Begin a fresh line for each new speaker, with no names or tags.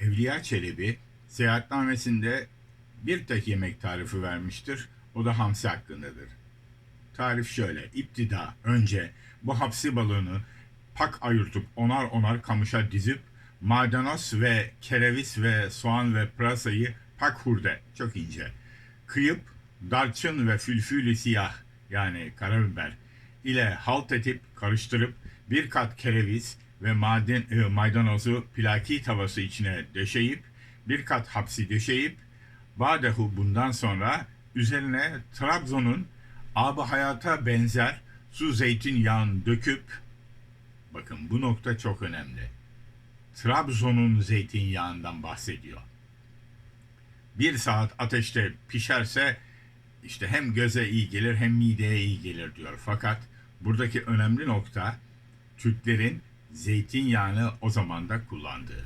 Evliya Çelebi seyahatnamesinde bir tek yemek tarifi vermiştir. O da hamsi hakkındadır. Tarif şöyle. İptida önce bu hapsi balığını pak ayırtıp onar onar kamışa dizip maydanoz ve kereviz ve soğan ve pırasayı pak hurde çok ince kıyıp darçın ve fülfülü siyah yani karabiber ile halt edip karıştırıp bir kat kereviz ve maden, e, maydanozu plaki tavası içine döşeyip bir kat hapsi döşeyip Badehu bundan sonra üzerine Trabzon'un abı hayata benzer su zeytinyağını döküp bakın bu nokta çok önemli. Trabzon'un zeytinyağından bahsediyor. Bir saat ateşte pişerse işte hem göze iyi gelir hem mideye iyi gelir diyor. Fakat buradaki önemli nokta Türklerin zeytinyağını o zaman da kullandığı.